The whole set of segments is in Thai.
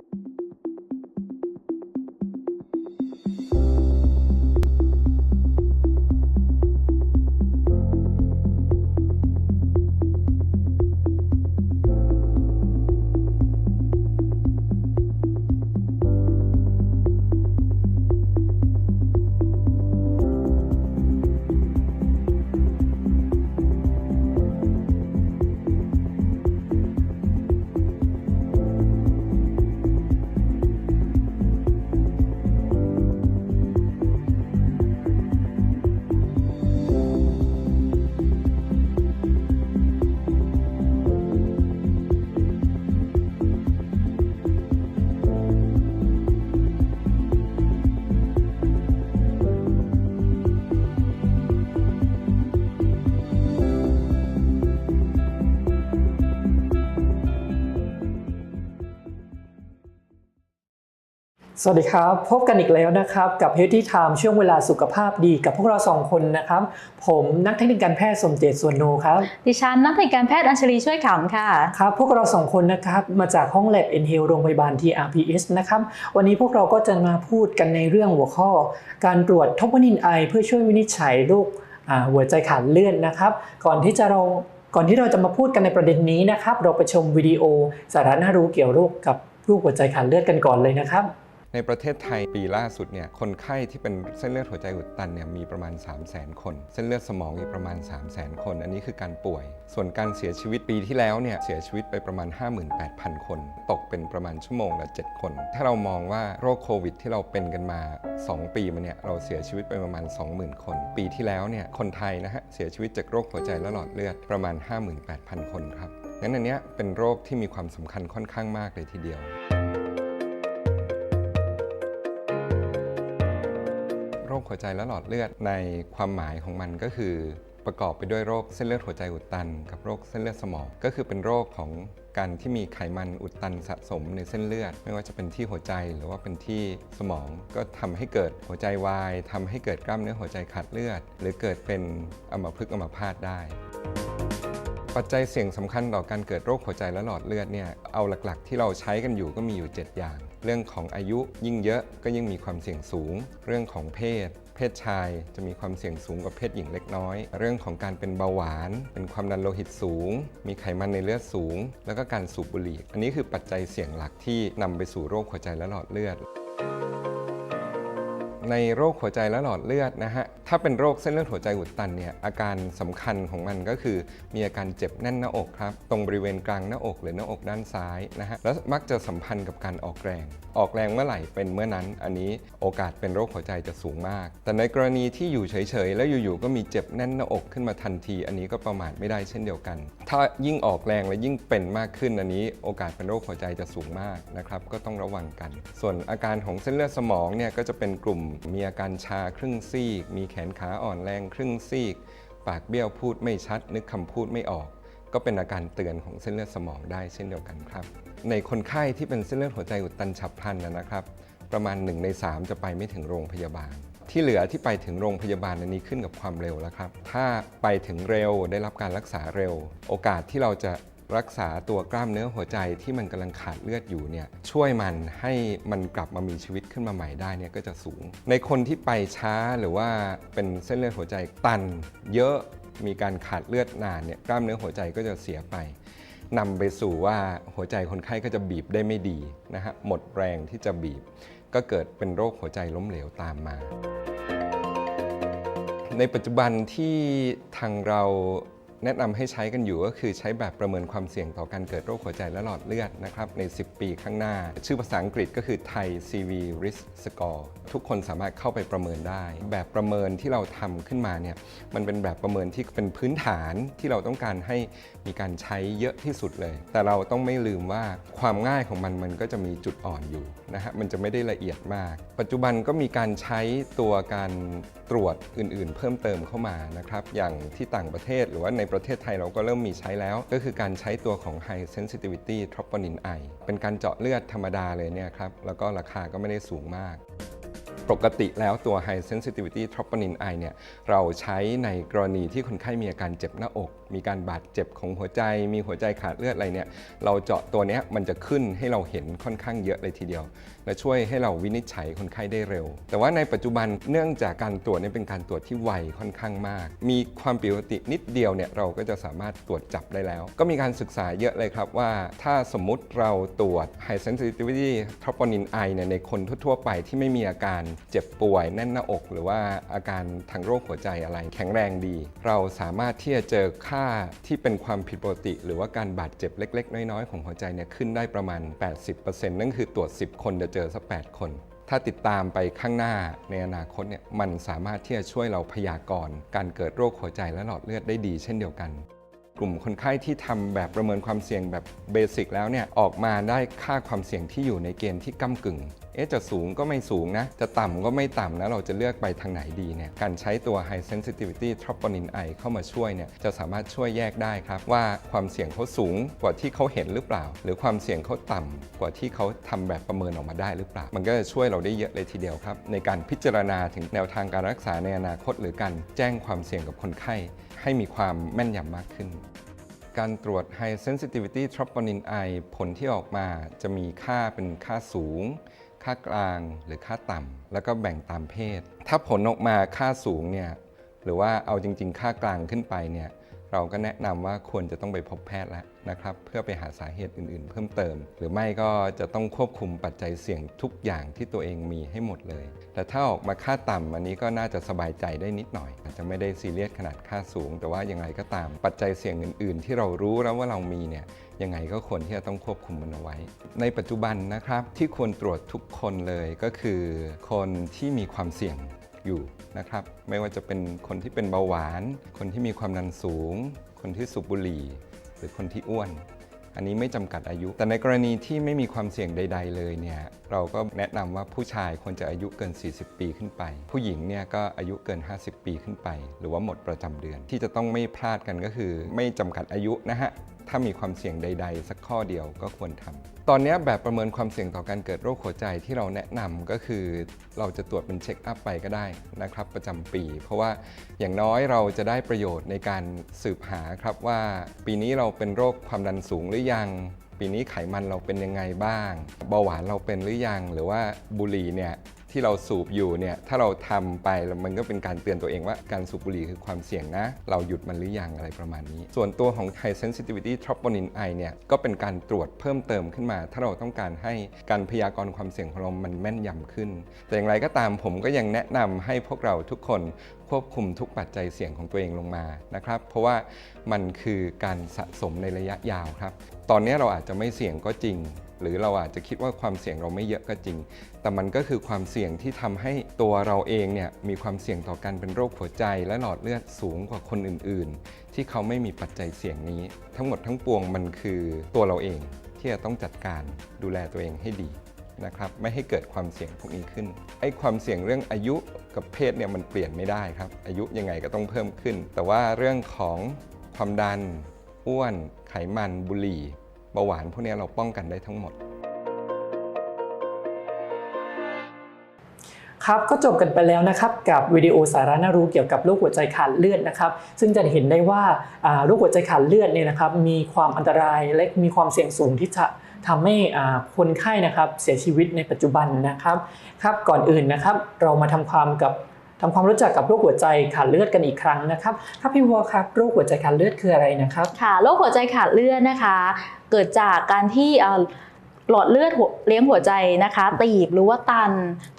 you สวัสดีครับ พบกันอีกแล้วนะครับ กับ Healthy Time ช่วงเวลาสุขภาพดีกับพวกเราสองคนนะครับ ผมนักเทคนิคการแพทย์สมเจตสวนโนครับ ดิฉันนักเทคนิคการแพทย์อัญชลีช่วยขำค่ะ ครับ พวกเราสองคนนะครับมาจากห้อง Lab n h e l โรงพยาบาล TRPS นะครับ วันนี้พวกเราก็จะมาพูดกันในเรื่องหัวข้อ การตรวจทบนินไอเพื่อช่วยวินิจฉัยโรคอ่าหัวใจขาดเลือดนะครับ ก่อนที่จะเราก่อนที่เราจะมาพูดกันในประเด็นนี้นะครับ เราไปชมวิดีโอสาระน่ารู้เกี่ยวโรคกับโรคหัวใจขาดเลือดกันก่อนเลยนะครับ ในประเทศไทยปีล่าสุดเนี่ยคนไข้ที่เป็นเส้นเลือดหัวใจอุดตันเนี่ยมีประมาณ 3 0 0 0 0 0 คน เส้นเลือดสมองอีกประมาณ 3 0 0 0 0 0 คน อันนี้คือการป่วย ส่วนการเสียชีวิตปีที่แล้วเนี่ยเสียชีวิตไปประมาณ 58,000 คน ตกเป็นประมาณชั่วโมงละ 7 คน ถ้าเรามองว่าโรคโควิด ที่เราเป็นกันมา 2 ปีมาเนี่ยเราเสียชีวิตไปประมาณ 20,000 คน ปีที่แล้วเนี่ยคนไทยนะฮะเสียชีวิตจากโรคหัวใจและหลอดเลือดประมาณ 58,000 คนครับงั้นอันเนี้ยเป็นโรคที่มีความสำคัญค่อนข้างมากเลยทีเดียว คหัวใจและหลอดเลือดในความหมายของมันก็คือ ประกอบไปด้วยโรคเส้นเลือดหัวใจอุดตัน กับโรคเส้นเลือดสมอง ก็คือเป็นโรคของการที่มีไขมันอุดตันสะสมในเส้นเลือด ไม่ว่าจะเป็นที่หัวใจหรือว่าเป็นที่สมอง ก็ทำให้เกิดหัวใจวายทำให้เกิดกล้ามเนื้อหัวใจขาดเลือด หรือเกิดเป็นอัมพฤกษ์อัมพาตได้ปัจจัยเสี่ยงสำคัญต่อการเกิดโรคหัวใจและหลอดเลือดเนี่ย เอาหลักๆ ที่เราใช้กันอยู่ก็มีอยู่ 7 อย่าง เรื่องของอายุยิ่งเยอะก็ยิ่งมีความเสี่ยงสูง เรื่องของเพศ เพศชายจะมีความเสี่ยงสูงกว่าเพศหญิงเล็กน้อย เรื่องของการเป็นเบาหวาน เป็นความดันโลหิตสูง มีไขมันในเลือดสูง แล้วก็การสูบบุหรี่ อันนี้คือปัจจัยเสี่ยงหลักที่นำไปสู่โรคหัวใจและหลอดเลือด ในโรคหัวใจและหลอดเลือดนะฮะ ถ้าเป็นโรคเส้นเลือดหัวใจอุดตันเนี่ยอาการสำคัญของมันก็คือ มีอาการเจ็บแน่นหน้าอกครับ ตรงบริเวณกลางหน้าอกหรือหน้าอกด้านซ้ายนะฮะ แล้วมักจะสัมพันธ์กับการออกแรง ออกแรงเมื่อไหร่เป็นเมื่อนั้น อันนี้โอกาสเป็นโรคหัวใจจะสูงมาก แต่ในกรณีที่อยู่เฉยๆ แล้วอยู่ๆก็มีเจ็บแน่นหน้าอกขึ้นมาทันที อันนี้ก็ประมาทไม่ได้เช่นเดียวกัน ถ้ายิ่งออกแรงและยิ่งเป็นมากขึ้นอันนี้ โอกาสเป็นโรคหัวใจจะสูงมากนะครับ ก็ต้องระวังกัน ส่วนอาการของเส้นเลือดสมองเนี่ยก็จะเป็นกลุ่มมีอาการชาครึ่งซีก มีแขนขาอ่อนแรงครึ่งซีก ปากเบี้ยวพูดไม่ชัด นึกคำพูดไม่ออก ก็เป็นอาการเตือนของเส้นเลือดสมองได้เช่นเดียวกันครับ ในคนไข้ที่เป็นเส้นเลือดหัวใจอุดตันฉับพลันนะครับ ประมาณ 1 ใน 3 จะไปไม่ถึงโรงพยาบาล ที่เหลือที่ไปถึงโรงพยาบาลอันนี้ขึ้นกับความเร็วแล้วครับ ถ้าไปถึงเร็วได้รับการรักษาเร็ว โอกาสที่เราจะ รักษาตัวกล้ามเนื้อหัวใจที่มันกำลังขาดเลือดอยู่เนี่ยช่วยมันให้มันกลับมามีชีวิตขึ้นมาใหม่ได้เนี่ยก็จะสูง ในคนที่ไปช้าหรือว่าเป็นเส้นเลือดหัวใจตัน เยอะมีการขาดเลือดนานเนี่ยกล้ามเนื้อหัวใจก็จะเสียไปนำไปสู่ว่าหัวใจคนไข้ก็จะบีบได้ไม่ดีนะฮะหมดแรงที่จะบีบ ก็เกิดเป็นโรคหัวใจล้มเหลวตามมา ในปัจจุบันที่ทางเรา แนะนำให้ใช้กันอยู่ก็คือใช้แบบประเมินความเสี่ยงต่อการเกิดโรคหัวใจและหลอดเลือดนะครับใน 10 ปีข้างหน้า ชื่อภาษาอังกฤษก็คือ Thai CV Risk Score ทุกคนสามารถเข้าไปประเมินได้ แบบประเมินที่เราทำขึ้นมาเนี่ยมันเป็นแบบประเมินที่เป็นพื้นฐานที่เราต้องการให้มีการใช้เยอะที่สุดเลย แต่เราต้องไม่ลืมว่าความง่ายของมันมันก็จะมีจุดอ่อนอยู่นะฮะมันจะไม่ได้ละเอียดมาก ปัจจุบันก็มีการใช้ตัวการ ตรวจอื่นๆ เพิ่มเติมเข้ามานะครับอย่างที่ต่างประเทศหรือว่าในประเทศไทยเราก็เริ่มมีใช้แล้ว ก็คือการใช้ตัวของ High Sensitivity Troponin I เป็นการเจาะเลือดธรรมดาเลยเนี่ยครับแล้วก็ราคาก็ไม่ได้สูงมากปกติแล้วตัว High Sensitivity Troponin I เนี่ยเราใช้ในกรณีที่คนไข้มีอาการเจ็บหน้าอก มีการบาดเจ็บของหัวใจ มีหัวใจขาดเลือดอะไรเนี่ยเราเจาะตัวนี้มันจะขึ้นให้เราเห็นค่อนข้างเยอะเลยทีเดียว และช่วยให้เราวินิจฉัยคนไข้ได้เร็ว แต่ว่าในปัจจุบันเนื่องจากการตรวจเนี่ยเป็นการตรวจที่ไวค่อนข้างมาก มีความผิดปกตินิดเดียวเนี่ยเราก็จะสามารถตรวจจับได้แล้ว ก็มีการศึกษาเยอะเลยครับว่า ถ้าสมมุติเราตรวจ High Sensitivity Troponin I เนี่ยในคนทั่วๆไปที่ไม่มีอาการเจ็บป่วยแน่นหน้าอก หรือว่าอาการทางโรคหัวใจอะไรแข็งแรงดี เราสามารถที่จะเจอค่าาที่เป็นความผิดปกติ หรือว่าการบาดเจ็บเล็ก ๆ น้อย ๆ ของหัวใจเนี่ยขึ้นได้ประมาณ 80%นั่นคือตรวจ 10 คนจะเจอสัก 8 คน ถ้าติดตามไปข้างหน้าในอนาคตเนี่ยมันสามารถที่จะช่วยเราพยากรณ์การเกิดโรคหัวใจและหลอดเลือดได้ดีเช่นเดียวกันกลุ่มคนไข้ที่ทำแบบประเมินความเสี่ยงแบบเบสิกแล้วเนี่ยออกมาได้ค่าความเสี่ยงที่อยู่ในเกณฑ์ที่ก้ากึ่ง อ๊ะจะสูงก็ไม่สูงนะ จะต่ำก็ไม่ต่ำนะ เราจะเลือกไปทางไหนดีเนี่ยการใช้ตัว High Sensitivity Troponin I เข้ามาช่วยเนี่ยจะสามารถช่วยแยกได้ครับ ว่าความเสี่ยงเขาสูงกว่าที่เขาเห็นหรือเปล่า หรือความเสี่ยงเขาต่ำกว่าที่เขาทำแบบประเมินออกมาได้หรือเปล่า มันก็จะช่วยเราได้เยอะเลยทีเดียวครับ ในการพิจารณาถึงแนวทางการรักษาในอนาคต หรือการแจ้งความเสี่ยงกับคนไข้ ให้มีความแม่นยำมากขึ้นการตรวจ High Sensitivity Troponin I ผลที่ออกมาจะมีค่าเป็นค่าสูง ค่ากลางหรือค่าต่ำแล้วก็แบ่งตามเพศ ถ้าผลออกมาค่าสูงเนี่ยหรือว่าเอาจริง ๆ ค่ากลางขึ้นไปเนี่ย เราก็แนะนำว่าควรจะต้องไปพบแพทย์แล้วนะครับ เพื่อไปหาสาเหตุอื่นๆ เพิ่มเติม หรือไม่ก็จะต้องควบคุมปัจจัยเสี่ยงทุกอย่างที่ตัวเองมีให้หมดเลย แต่ถ้าออกมาค่าต่ำอันนี้ก็น่าจะสบายใจได้นิดหน่อย อาจจะไม่ได้ซีเรียสขนาดค่าสูง แต่ว่ายังไงก็ตามปัจจัยเสี่ยงอื่น ๆ ที่เรารู้แล้วว่าเรามีเนี่ยยังไงก็ควรที่จะต้องควบคุมมันเอาไว้ ในปัจจุบันนะครับที่ควรตรวจทุกคนเลยก็คือ คนที่มีความเสี่ยง อยู่นะครับ ไม่ว่าจะเป็นคนที่เป็นเบาหวาน คนที่มีความดันสูง คนที่สูบบุหรี่ หรือคนที่อ้วน อันนี้ไม่จำกัดอายุ แต่ในกรณีที่ไม่มีความเสี่ยงใด ๆ เลยเนี่ย เราก็แนะนำว่าผู้ชายควรจะอายุเกิน 40 ปีขึ้นไป ผู้หญิงเนี่ยก็อายุเกิน 50 ปีขึ้นไป หรือว่าหมดประจำเดือน ที่จะต้องไม่พลาดกันก็คือ ไม่จำกัดอายุนะฮะ ถ้ามีความเสี่ยงใด ๆ สักข้อเดียวก็ควรทำตอนนี้แบบประเมินความเสี่ยงต่อการเกิดโรคหัวใจที่เราแนะนำก็คือเราจะตรวจเป็นเช็คอัพไปก็ได้นะครับ ประจำปี เพราะว่าอย่างน้อยเราจะได้ประโยชน์ในการสืบหาครับว่า ปีนี้เราเป็นโรคความดันสูงหรือยังปีนี้ไขมันเราเป็นยังไงบ้าง เบาหวานเราเป็นหรือยัง หรือว่าบุหรี่เนี่ย ที่เราสูบอยู่เนี่ยถ้าเราทำไปมันก็เป็นการเตือนตัวเองว่าการสูบบุหรี่คือความเสี่ยงนะ เราหยุดมันหรือยังอะไรประมาณนี้ ส่วนตัวของ High Sensitivity Troponin I เนี่ยก็เป็นการตรวจเพิ่มเติมขึ้นมา ถ้าเราต้องการให้การพยากรณ์ความเสี่ยงของเรามันแม่นยำขึ้น แต่อย่างไรก็ตามผมก็ยังแนะนำให้พวกเราทุกคนควบคุมทุกปัจจัยเสี่ยงของตัวเองลงมานะครับ เพราะว่ามันคือการสะสมในระยะยาวครับ ตอนนี้เราอาจจะไม่เสี่ยงก็จริง หรือเราอาจจะคิดว่าความเสี่ยงเราไม่เยอะก็จริง แต่มันก็คือความเสี่ยงที่ทำให้ตัวเราเองเนี่ยมีความเสี่ยงต่อการเป็นโรคหัวใจ และหลอดเลือดสูงกว่าคนอื่น ๆ ที่เขาไม่มีปัจจัยเสี่ยงนี้ ทั้งหมดทั้งปวงมันคือตัวเราเองที่จะต้องจัดการดูแลตัวเองให้ดีนะครับไม่ให้เกิดความเสี่ยงพวกนี้ขึ้นไอ้ความเสี่ยงเรื่องอายุกับเพศเนี่ยมันเปลี่ยนไม่ได้ครับ อายุยังไงก็ต้องเพิ่มขึ้น แต่ว่าเรื่องของความดันอ้วน ไขมันบุหรี่ เบาหวานพวกนี้เราป้องกันได้ทั้งหมด ครับก็จบกันไปแล้วนะครับกับวิดีโอสาระน่ารู้เกี่ยวกับโรคหัวใจขาดเลือดนะครับ ซึ่งจะเห็นได้ว่าโรคหัวใจขาดเลือดเนี่ยนะครับมีความอันตรายและมีความเสี่ยงสูงที่จะทำให้คนไข้นะครับเสียชีวิตในปัจจุบันนะครับครับก่อนอื่นนะครับ เรามาทำความกับ ทำความรู้จักกับโรคหัวใจขาดเลือดกันอีกครั้งนะครับครับพี่วัวครับโรคหัวใจขาดเลือดคืออะไรนะครับ ค่ะโรคหัวใจขาดเลือดนะคะ เกิดจากการที่หลอดเลือดเลี้ยงหัวใจนะคะ ตีบหรือว่าตัน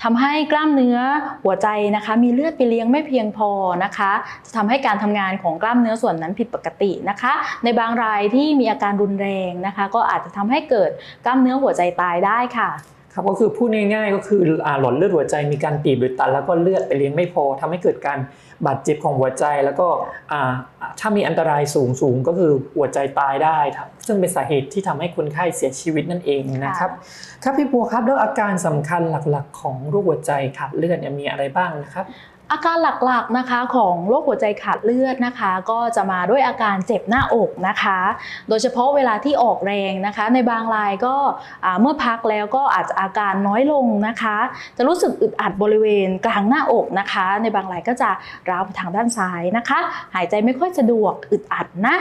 ทำให้กล้ามเนื้อหัวใจนะคะ มีเลือดไปเลี้ยงไม่เพียงพอนะคะจะทำให้การทำงานของกล้ามเนื้อส่วนนั้นผิดปกตินะคะ ในบางรายที่มีอาการรุนแรงนะคะ ก็อาจจะทำให้เกิดกล้ามเนื้อหัวใจตายได้ค่ะ ครับก็คือพูดง่ายๆก็คือหลอดเลือดหัวใจมีการตีบหรือตันแล้วก็เลือดไปเลี้ยงไม่พอทำให้เกิดการบาดเจ็บของหัวใจแล้วก็ถ้ามีอันตรายสูงสูงก็คือหัวใจตายได้ครับซึ่งเป็นสาเหตุที่ทำให้คนไข้เสียชีวิตนั่นเองนะครับครับพี่บัวครับแล้วอาการสำคัญหลักๆ ของโรคหัวใจขาดเลือดมีอะไรบ้างนะครับ อาการหลักๆนะคะของโรคหัวใจขาดเลือดนะคะ ก็จะมาด้วยอาการเจ็บหน้าอกนะคะ โดยเฉพาะเวลาที่ออกแรงนะคะ ในบางรายก็เมื่อพักแล้วก็อาจจะอาการน้อยลงนะคะ จะรู้สึกอึดอัดบริเวณกลางหน้าอกนะคะ ในบางรายก็จะร้าวไปทางด้านซ้ายนะคะ หายใจไม่ค่อยสะดวกอึดอัดนะ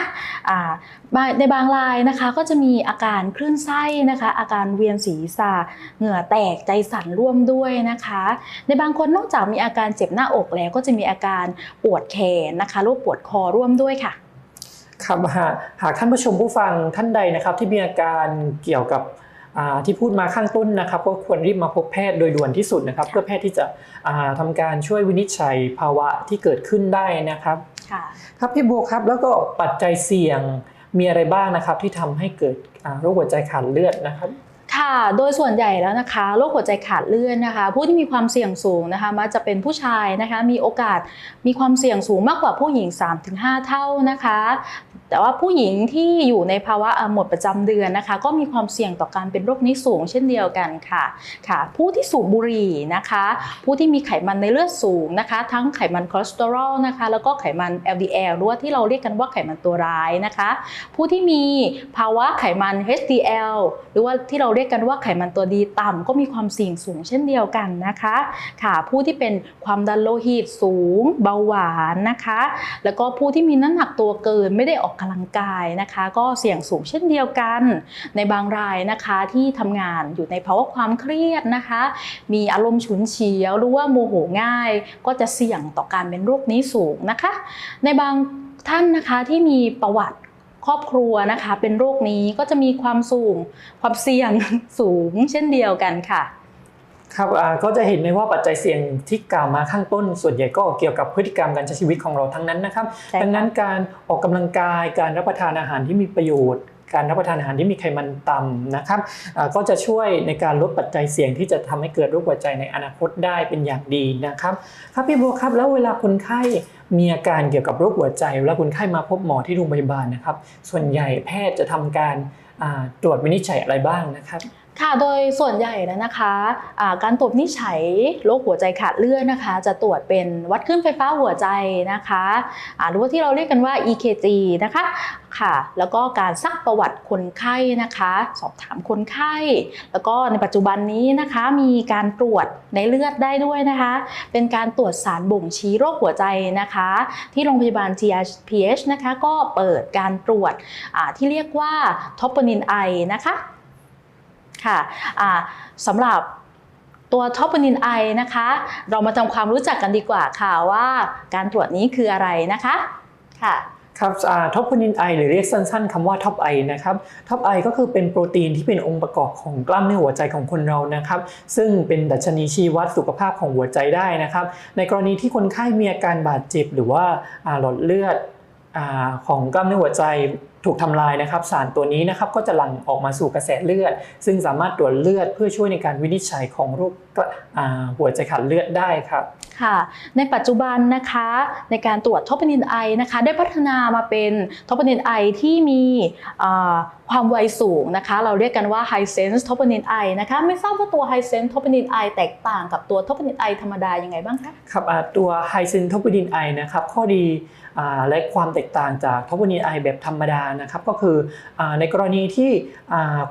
ในบางรายนะคะก็จะมีอาการคลื่นไส้นะคะ อาการเวียนศีรษะเหงื่อแตกใจสั่นร่วมด้วยนะคะ ในบางคนนอกจากมีอาการเจ็บหน้าอกแล้วก็จะมีอาการปวดแขนนะคะหรือว่าปวดคอร่วมด้วยค่ะครับหากหากท่านผู้ชมผู้ฟังท่านใดนะครับ ที่มีอาการเกี่ยวกับอ่าที่พูดมาข้างต้นนะครับก็ควรรีบมาพบแพทย์โดยด่วนที่สุดนะครับ เพื่อแพทย์ที่จะอ่าทำการช่วยวินิจฉัยภาวะที่เกิดขึ้นได้นะครับค่ะครับพี่บัวครับแล้วก็ปัจจัยเสี่ยงมีอะไรบ้างนะครับที่ทำให้เกิดอ่าโรคหัวใจขาดเลือดนะครับ ค่ะ โดยส่วนใหญ่แล้วนะคะโรคหัวใจขาดเลือดนะคะ ผู้ที่มีความเสี่ยงสูงนะคะมักจะเป็นผู้ชายนะคะ มีโอกาสมีความเสี่ยงสูงมากกว่าผู้หญิง 3-5 เท่านะคะ แต่ว่าผู้หญิงที่อยู่ในภาวะหมดประจำเดือนนะคะ ก็มีความเสี่ยงต่อการเป็นโรคนี้สูงเช่นเดียวกันค่ะค่ะ ผู้ที่สูบบุหรี่นะคะ ผู้ที่มีไขมันในเลือดสูงนะคะ ทั้งไขมันคอเลสเตอรอลนะคะ แล้วก็ไขมัน LDL หรือว่าที่เราเรียกกันว่าไขมันตัวร้ายนะคะ ผู้ที่มีภาวะไขมัน HDL หรือว่าที่เราเรียกกันว่าไขมันตัวดีต่ำก็มีความเสี่ยงสูงเช่นเดียวกันนะคะ ค่ะ ผู้ที่เป็นความดันโลหิตสูง เบาหวานนะคะ แล้วก็ผู้ที่มีน้ำหนักตัวเกินไม่ได้ออกกำลังกายนะคะ ก็เสี่ยงสูงเช่นเดียวกัน ในบางรายนะคะที่ทำงานอยู่ในภาวะความเครียดนะคะ มีอารมณ์ฉุนเฉียวหรือว่าโมโหง่าย ก็จะเสี่ยงต่อการเป็นโรคนี้สูงนะคะ ในบางท่านนะคะที่มีประวัติ ครอบครัวนะคะเป็นโรคนี้ก็จะมีความสูงความเสี่ยงสูงเช่นเดียวกันค่ะ ครับอ่าก็จะเห็นได้ว่าปัจจัยเสี่ยงที่กล่าวมาข้างต้น ส่วนใหญ่ก็เกี่ยวกับพฤติกรรมการใช้ชีวิตของเราทั้งนั้นนะครับใช่ค่ะดังนั้นการออกกำลังกายการรับประทานอาหารที่มีประโยชน์การรับประทานอาหารที่มีไขมันต่ำนะครับอ่าก็จะช่วยในการลดปัจจัยเสี่ยงที่จะทำให้เกิดโรคหัวใจในอนาคตได้เป็นอย่างดีนะครับ ครับพี่บัวครับแล้วเวลาคนไข้ มีอาการเกี่ยวกับโรคหัวใจเวลาคนไข้มาพบหมอที่โรงพยาบาลนะครับ ส่วนใหญ่แพทย์จะทำการตรวจวินิจฉัยอะไรบ้างนะครับ ค่ะโดยส่วนใหญ่แล้วนะคะอ่าการตรวจนิฉัยโรคหัวใจขาดเลือดนะคะ จะตรวจเป็นวัดคลื่นไฟฟ้าหัวใจนะคะหรือว่าที่เราเรียกกันว่า EKG นะคะค่ะ แล้วก็การซักประวัติคนไข้นะคะ สอบถามคนไข้ แล้วก็ในปัจจุบันนี้นะคะมีการตรวจในเลือดได้ด้วยนะคะ เป็นการตรวจสารบ่งชี้โรคหัวใจนะคะ ที่โรงพยาบาล GRPH นะคะก็เปิดการตรวจที่เรียกว่าทอปปนินไอนะคะ ค่ะอ่าสำหรับตัวท็อปปนินไอนะคะ เรามาทำความรู้จักกันดีกว่าค่ะว่าการตรวจนี้คืออะไรนะคะค่ะครับท็อปพูนินไอหรือเรียกสั้นๆคำว่าท็อปไอนะครับท็อปไอก็คือเป็นโปรตีนที่เป็นองค์ประกอบของกล้ามเนื้อหัวใจของคนเรานะครับ ซึ่งเป็นดัชนีชี้วัดสุขภาพของหัวใจได้นะครับ ในกรณีที่คนไข้มีอาการบาดเจ็บ หรือว่าอ่าหลอดเลือดอาของกล้ามเนื้อหัวใจ ถูกทำลายนะครับสารตัวนี้นะครับก็จะหลั่งออกมาสู่กระแสเลือด ซึ่งสามารถตรวจเลือดเพื่อช่วยในการวินิจฉัยของโรคหัวใจขาดเลือดได้ครับค่ะ ในปัจจุบันนะคะในการตรวจทอปนินไอนะคะได้พัฒนามาเป็นทอปนินไอที่มี ความไวสูงนะคะ เราเรียกกันว่า High Sense t o p o n i n I นะคะ ไม่ทราบว่าตัว High Sense t o p o n i n I แตกต่างกับตัว t o p o n i n I ธรรมดายังไงบ้างคะครับอ่าตัวไฮซินทบดินไอนะครับข้อดีอและความแตกต่างจากทบดินไอแบบธรรมดานะครับก็คืออในกรณีที่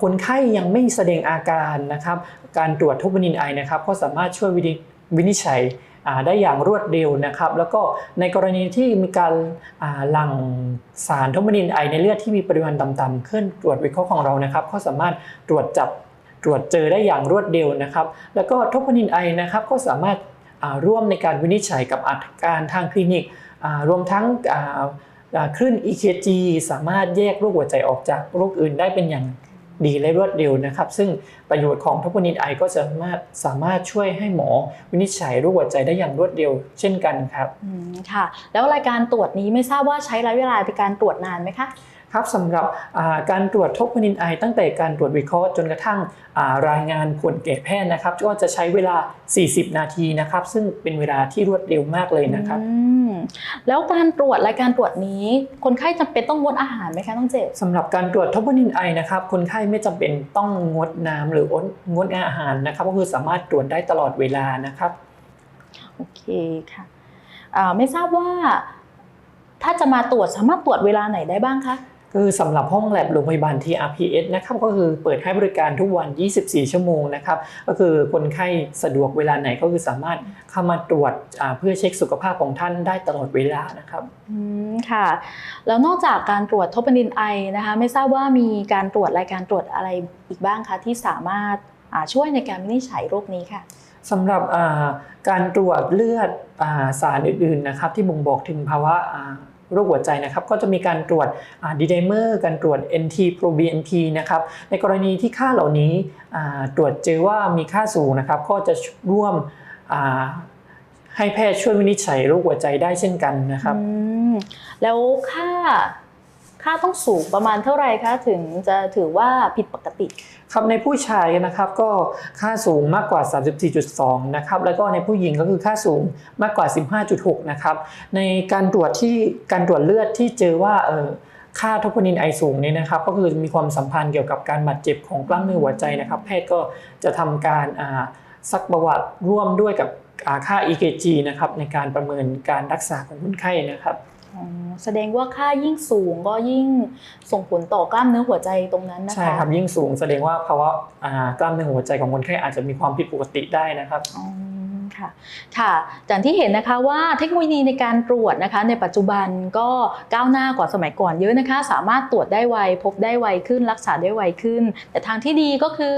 คนไข้ยังไม่แสดงอาการนะครับการตรวจทบดินไอนะครับก็สามารถช่วยวินิจฉัย ได้อย่างรวดเร็วนะครับ แล้วก็ในกรณีที่มีการหลั่งสารทบดินไอในเลือดที่มีปริมาณต่ำๆเครื่องตรวจวิเคราะห์ของเรานะครับ ก็สามารถตรวจจับตรวจเจอได้อย่างรวดเร็วนะครับ แล้วก็ทบดินไอนะครับก็สามารถร่วมในการวินิจฉัยกับอาการทางคลินิกรวมทั้งคลื่น EKG สามารถแยกโรคหัวใจออกจากโรคอื่นได้เป็นอย่าง ดีและรวดเร็วนะครับ ซึ่งประโยชน์ของทบนิดไอก็สามารถสามารถช่วยให้หมอวินิจฉัยโรคหัวใจได้อย่างรวดเร็ว เช่นกันครับอืมค่ะ แล้วรายการตรวจนี้ไม่ทราบว่าใช้ระยะเวลาในการตรวจนานไหมคะ ครับสำหรับอ่าการตรวจทบนินไอตั้งแต่การตรวจวิเคราะห์จนกระทั่งอ่ารายงานผลแก่แพทย์นะครับก็จะใช้เวลา 40 นาทีนะครับ ซึ่งเป็นเวลาที่รวดเร็วมากเลยนะครับอืมแล้วการตรวจรายการตรวจนี้ คนไข้จำเป็นต้องงดอาหารไหมคะต้องเจ็บสำหรับการตรวจทบนินไอนะครับคนไข้ไม่จำเป็นต้องงดน้ำหรืองดอาหารนะครับก็คือสามารถตรวจได้ตลอดเวลานะครับโอเคค่ะอ่าไม่ทราบว่าถ้าจะมาตรวจสามารถตรวจเวลาไหนได้บ้างคะ คือสำหรับห้องแลบโรงพยาบาล TRPS นะครับก็คือเปิดให้บริการทุกวัน 24 ชั่วโมงนะครับก็คือคนไข้สะดวกเวลาไหนก็คือสามารถเข้ามาตรวจอ่าเพื่อเช็คสุขภาพของท่านได้ตลอดเวลานะครับอืมค่ะ แล้วนอกจากการตรวจทบนินไอนะคะไม่ทราบว่ามีการตรวจรายการตรวจอะไรอีกบ้างคะที่สามารถอ่าช่วยในการวินิจฉัยโรคนี้ค่ะสำหรับอ่าการตรวจเลือดอาสารอื่นๆนะครับที่บ่งบอกถึงภาวะอ่า โรคหัวใจนะครับก็จะมีการตรวจดีไดเมอร์การตรวจ NT proBNP นะครับในกรณีที่ค่าเหล่านี้ตรวจเจอว่ามีค่าสูงนะครับก็จะร่วมให้แพทย์ช่วยวินิจฉัยโรคหัวใจได้เช่นกันนะครับแล้วค่า ค่าต้องสูงประมาณเท่าไหร่คะถึงจะถือว่าผิดปกติ ครับในผู้ชายนะครับก็ค่าสูงมากกว่า 34.2 นะครับแล้วก็ในผู้หญิงก็คือค่าสูงมากกว่า 15.6 นะครับในการตรวจที่การตรวจเลือดที่เจอว่าเออค่าโทโพนินไอสูงนี่นะครับก็คือมีความสัมพันธ์เกี่ยวกับการบาดเจ็บของกล้ามเนื้อหัวใจนะครับ แพทย์ก็จะทำการซักประวัติร่วมด้วยกับอ่าค่า EKG นะครับในการประเมินการรักษาของคนไข้นะครับ แสดงว่าค่ายิ่งสูงก็ยิ่งส่งผลต่อกล้ามเนื้อหัวใจตรงนั้นนะคะใช่ครับยิ่งสูงแสดงว่าภาวะอ่ากล้ามเนื้อหัวใจของคนไข้อาจจะมีความผิดปกติได้นะครับอ๋อค่ะค่ะจากที่เห็นนะคะว่าเทคโนโลยีในการตรวจนะคะ ในปัจจุบันก็ก้าวหน้ากว่าสมัยก่อนเยอะนะคะ สามารถตรวจได้ไวพบได้ไวขึ้น รักษาได้ไวขึ้น แต่ทางที่ดีก็คือ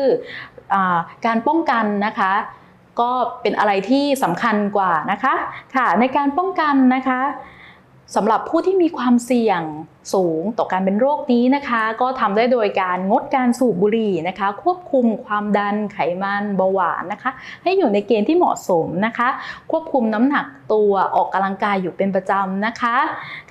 อาการป้องกันนะคะก็เป็นอะไรที่สำคัญกว่านะคะค่ะในการป้องกันนะคะ สำหรับผู้ที่มีความเสี่ยงสูงต่อการเป็นโรคนี้นะคะ ก็ทำได้โดยการงดการสูบบุหรี่นะคะ ควบคุมความดันไขมันเบาหวานนะคะ ให้อยู่ในเกณฑ์ที่เหมาะสมนะคะ ควบคุมน้ำหนักตัวออกกำลังกายอยู่เป็นประจำนะคะ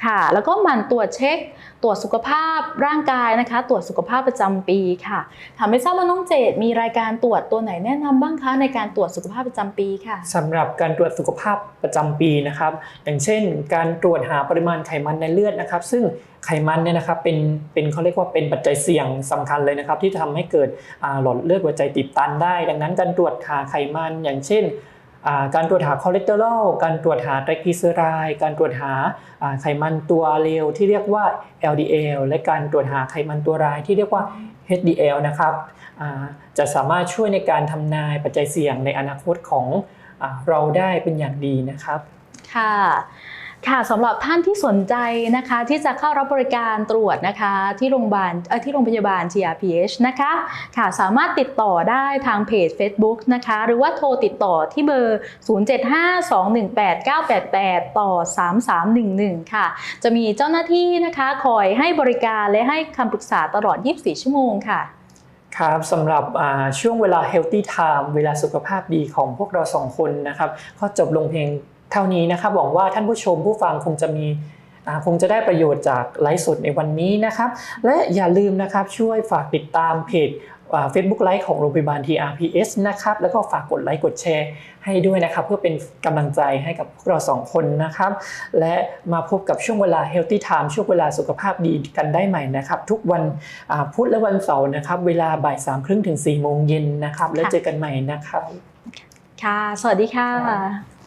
ค่ะ แล้วก็หมั่นตรวจเช็คตรวจสุขภาพร่างกายนะคะ ตรวจสุขภาพประจำปีค่ะถามไม่ทราบว่าน้องเจดมีรายการตรวจตัวไหนแนะนำบ้างคะในการตรวจสุขภาพประจำปีค่ะสำหรับการตรวจสุขภาพประจำปีนะครับ อย่างเช่น การตรวจหาปริมาณไขมันในเลือดนะครับ ซึ่งไขมันเนี่ยนะครับเป็นเป็นเขาเรียกว่าเป็นปัจจัยเสี่ยงสำคัญเลยนะครับ ที่ทำให้เกิดหลอดเลือดหัวใจตีบตันได้ ดังนั้นการตรวจหาไขมันอย่างเช่นการตรวจหาคอเลสเตอรอล การตรวจหาไตรกลีเซอไรด์ การตรวจหาไขมันตัวเลวที่เรียกว่า LDL และการตรวจหาไขมันตัวร้ายที่เรียกว่า HDL นะครับจะสามารถช่วยในการทำนายปัจจัยเสี่ยงในอนาคตของอเราได้เป็นอย่างดีนะครับ ค่ะ ค่ะสำหรับท่านที่สนใจนะคะที่จะเข้ารับบริการตรวจนะคะที่โรงพยาบาลเอ่อที่โรงพยาบาล TRPH นะคะค่ะสามารถติดต่อได้ทางเพจ Facebook นะคะหรือว่าโทรติดต่อที่เบอร์ 0752189988 ต่อ 3311 ค่ะ จะมีเจ้าหน้าที่นะคะคอยให้บริการและให้คำปรึกษาตลอด 24 ชั่วโมงค่ะครับสำหรับช่วงเวลา healthy time เวลาสุขภาพดีของพวกเราสองคนนะครับก็จบลงเพียง เท่านี้นะครับหวังว่าท่านผู้ชมผู้ฟังคงจะมีอ่าคงจะได้ประโยชน์จากไลฟ์สดในวันนี้นะครับ และอย่าลืมนะครับช่วยฝากติดตามเพจเฟซบุ๊กไลฟ์ของโรงพยาบาล TRPS นะครับ แล้วก็ฝากกดไลค์กดแชร์ให้ด้วยนะครับ เพื่อเป็นกำลังใจให้กับพวกเราสองคนนะครับ และมาพบกับช่วงเวลา healthy time ช่วงเวลาสุขภาพดีกันได้ใหม่นะครับ ทุกวันอ่าพุธและวันเสาร์นะครับ เวลาบ่ายสามครึ่งถึง4ี่โมงเย็นนะครับ แล้วเจอกันใหม่นะครับ ค่ะ สวัสดีค่ะครับ